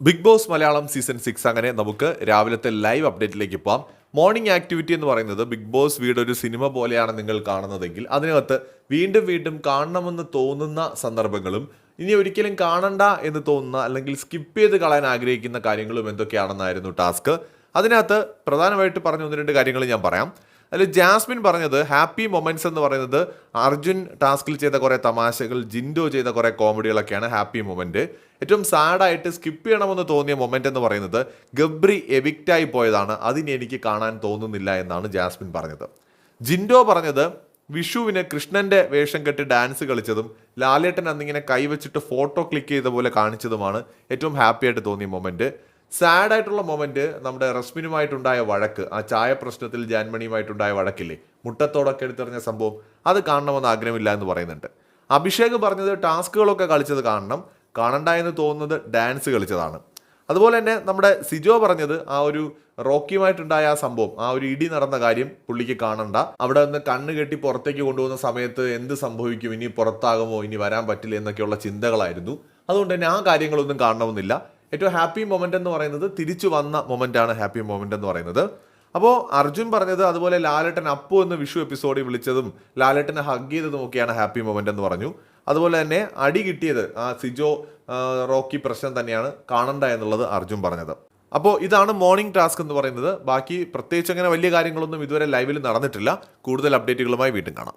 Big boss Malayalam season six അങ്ങനെ നമുക്ക് രാവിലത്തെ ലൈവ് അപ്ഡേറ്റിലേക്ക് പോകാം മോർണിംഗ് ആക്ടിവിറ്റി എന്ന് പറയുന്നത് ബിഗ് ബോസ് വീട് ഒരു സിനിമ പോലെയാണ് നിങ്ങൾ കാണുന്നതെങ്കിൽ അതിനകത്ത് വീണ്ടും വീണ്ടും കാണണമെന്ന് തോന്നുന്ന സന്ദർഭങ്ങളും ഇനി ഒരിക്കലും കാണണ്ട എന്ന് തോന്നുന്ന അല്ലെങ്കിൽ സ്കിപ്പ് ചെയ്ത് കളയാൻ ആഗ്രഹിക്കുന്ന കാര്യങ്ങളും എന്തൊക്കെയാണെന്നായിരുന്നു ടാസ്ക്. അതിനകത്ത് പ്രധാനമായിട്ട് പറഞ്ഞു ഒന്ന് രണ്ട് കാര്യങ്ങൾ ഞാൻ പറയാം. അതിൽ ജാസ്മിൻ പറഞ്ഞത് ഹാപ്പി മൊമെന്റ്സ് എന്ന് പറയുന്നത് അർജുൻ ടാസ്കിൽ ചെയ്ത കുറേ തമാശകൾ ജിൻഡോ ചെയ്ത കുറേ കോമഡികളൊക്കെയാണ് ഹാപ്പി മൊമെന്റ്. ഏറ്റവും സാഡായിട്ട് സ്കിപ്പ് ചെയ്യണമെന്ന് തോന്നിയ മൊമെന്റ് എന്ന് പറയുന്നത് ഗബ്രി എവിക്റ്റായി പോയതാണ് അതിന് എനിക്ക് കാണാൻ തോന്നുന്നില്ല എന്നാണ് ജാസ്മിൻ പറഞ്ഞത്. ജിൻഡോ പറഞ്ഞത് വിഷുവിന് കൃഷ്ണന്റെ വേഷം കെട്ടി ഡാൻസ് കളിച്ചതും ലാലേട്ടൻ അന്നിങ്ങനെ കൈവച്ചിട്ട് ഫോട്ടോ ക്ലിക്ക് ചെയ്ത പോലെ കാണിച്ചതുമാണ് ഏറ്റവും ഹാപ്പി ആയിട്ട് തോന്നിയ മൊമെന്റ്. സാഡ് ആയിട്ടുള്ള മൊമെന്റ് നമ്മുടെ റസ്മിനുമായിട്ടുണ്ടായ വഴക്ക് ആ ചായ പ്രശ്നത്തിൽ ജാൻമണിയുമായിട്ടുണ്ടായ വഴക്കില്ലേ? മുട്ടത്തോടൊക്കെ എടുത്തെറിഞ്ഞ സംഭവം അത് കാണണമെന്ന് ആഗ്രഹമില്ല എന്ന് പറയുന്നുണ്ട്. അഭിഷേക് പറഞ്ഞത് ടാസ്കുകളൊക്കെ കളിച്ചത് കാണണം കാണണ്ട എന്ന് തോന്നുന്നത് ഡാൻസ് കളിച്ചതാണ്. അതുപോലെ തന്നെ നമ്മുടെ സിജോ പറഞ്ഞത് ആ ഒരു റോക്കിയുമായിട്ടുണ്ടായ ആ സംഭവം ആ ഒരു ഇടി നടന്ന കാര്യം പുള്ളിക്ക് കാണണ്ട. അവിടെ നിന്ന് കണ്ണ് കെട്ടി പുറത്തേക്ക് കൊണ്ടുപോകുന്ന സമയത്ത് എന്ത് സംഭവിക്കും ഇനി പുറത്താകുമോ ഇനി വരാൻ പറ്റില്ല എന്നൊക്കെയുള്ള ചിന്തകളായിരുന്നു. അതുകൊണ്ട് തന്നെ ആ കാര്യങ്ങളൊന്നും കാണണമെന്നില്ല. ഏറ്റവും ഹാപ്പി മൊമെന്റ് എന്ന് പറയുന്നത് തിരിച്ചു വന്ന മൊമെന്റാണ് ഹാപ്പി മൊമെന്റ് എന്ന് പറയുന്നത്. അപ്പോൾ അർജുൻ പറഞ്ഞത് അതുപോലെ ലാലേട്ടൻ അപ്പു എന്ന് വിഷു എപ്പിസോഡിൽ വിളിച്ചതും ലാലേട്ടനെ ഹഗ് ചെയ്തതും ഒക്കെയാണ് ഹാപ്പി മൊമെന്റ് എന്ന് പറഞ്ഞു. അതുപോലെ തന്നെ അടി കിട്ടിയത് ആ സിജോ റോക്കി പ്രശ്നം തന്നെയാണ് കാണണ്ട എന്നുള്ളത് അർജുൻ പറഞ്ഞത്. അപ്പോൾ ഇതാണ് മോർണിംഗ് ടാസ്ക് എന്ന് പറയുന്നത്. ബാക്കി പ്രത്യേകിച്ച് അങ്ങനെ വലിയ കാര്യങ്ങളൊന്നും ഇതുവരെ ലൈവിൽ നടന്നിട്ടില്ല. കൂടുതൽ അപ്ഡേറ്റുകളുമായി വീണ്ടും കാണാം.